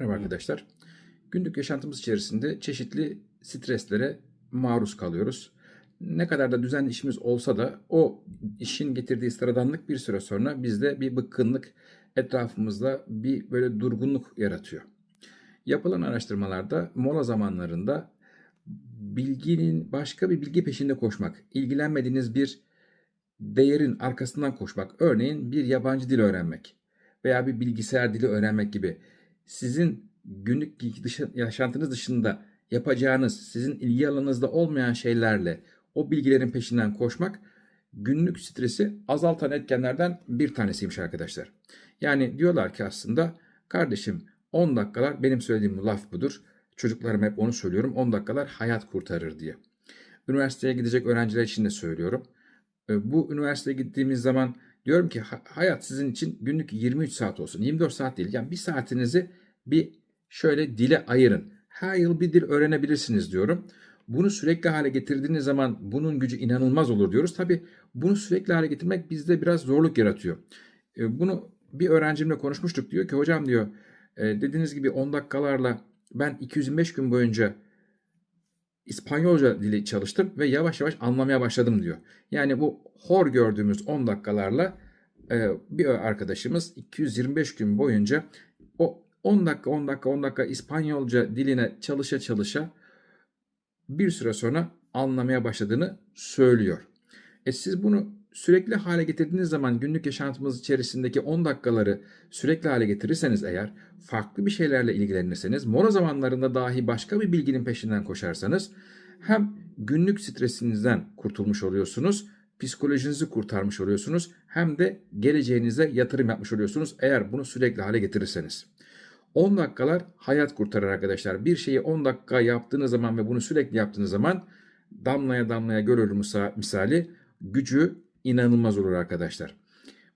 Merhaba arkadaşlar. Günlük yaşantımız içerisinde çeşitli streslere maruz kalıyoruz. Ne kadar da düzenli işimiz olsa da o işin getirdiği sıradanlık bir süre sonra bizde bir bıkkınlık, etrafımızda bir böyle durgunluk yaratıyor. Yapılan araştırmalarda mola zamanlarında bilginin başka bir bilgi peşinde koşmak, ilgilenmediğiniz bir değerin arkasından koşmak, örneğin bir yabancı dil öğrenmek veya bir bilgisayar dili öğrenmek gibi sizin günlük yaşantınız dışında yapacağınız, sizin ilgi alanınızda olmayan şeylerle o bilgilerin peşinden koşmak günlük stresi azaltan etkenlerden bir tanesiymiş arkadaşlar. Yani diyorlar ki aslında kardeşim 10 dakikalar benim söylediğim laf budur. Çocuklarıma hep onu söylüyorum. 10 dakikalar hayat kurtarır diye. Üniversiteye gidecek öğrenciler için de söylüyorum. E, Bu üniversiteye gittiğimiz zaman diyorum ki ha- hayat sizin için günlük 23 saat olsun. 24 saat değil. Yani bir saatinizi bir şöyle dile ayırın. Her yıl bir dil öğrenebilirsiniz diyorum. Bunu sürekli hale getirdiğiniz zaman bunun gücü inanılmaz olur diyoruz. Tabi bunu sürekli hale getirmek bizde biraz zorluk yaratıyor. E, Bunu bir öğrencimle konuşmuştuk. Diyor ki hocam diyor e, dediğiniz gibi 10 dakikalarla ben 225 gün boyunca İspanyolca dili çalıştım ve yavaş yavaş anlamaya başladım diyor. Yani bu hor gördüğümüz 10 dakikalarla e, bir arkadaşımız 225 gün boyunca o 10 dakika 10 dakika 10 dakika İspanyolca diline çalışa çalışa bir süre sonra anlamaya başladığını söylüyor. E siz bunu sürekli hale getirdiğiniz zaman günlük yaşantımız içerisindeki 10 dakikaları sürekli hale getirirseniz eğer farklı bir şeylerle ilgilenirseniz mola zamanlarında dahi başka bir bilginin peşinden koşarsanız hem günlük stresinizden kurtulmuş oluyorsunuz, psikolojinizi kurtarmış oluyorsunuz hem de geleceğinize yatırım yapmış oluyorsunuz eğer bunu sürekli hale getirirseniz. 10 dakikalar hayat kurtarır arkadaşlar. Bir şeyi 10 dakika yaptığınız zaman ve bunu sürekli yaptığınız zaman damlaya damlaya musa- misali gücü inanılmaz olur arkadaşlar.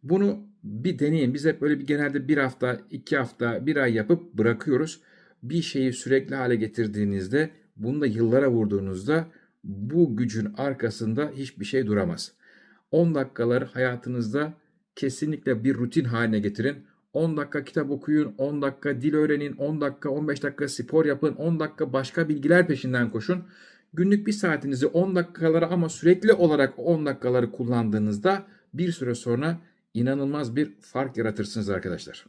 Bunu bir deneyin. Biz hep böyle bir genelde bir hafta, iki hafta, bir ay yapıp bırakıyoruz. Bir şeyi sürekli hale getirdiğinizde, bunu da yıllara vurduğunuzda bu gücün arkasında hiçbir şey duramaz. 10 dakikaları hayatınızda kesinlikle bir rutin haline getirin. 10 dakika kitap okuyun, 10 dakika dil öğrenin, 10 dakika 15 dakika spor yapın, 10 dakika başka bilgiler peşinden koşun. Günlük bir saatinizi 10 dakikalara ama sürekli olarak 10 dakikaları kullandığınızda bir süre sonra inanılmaz bir fark yaratırsınız arkadaşlar.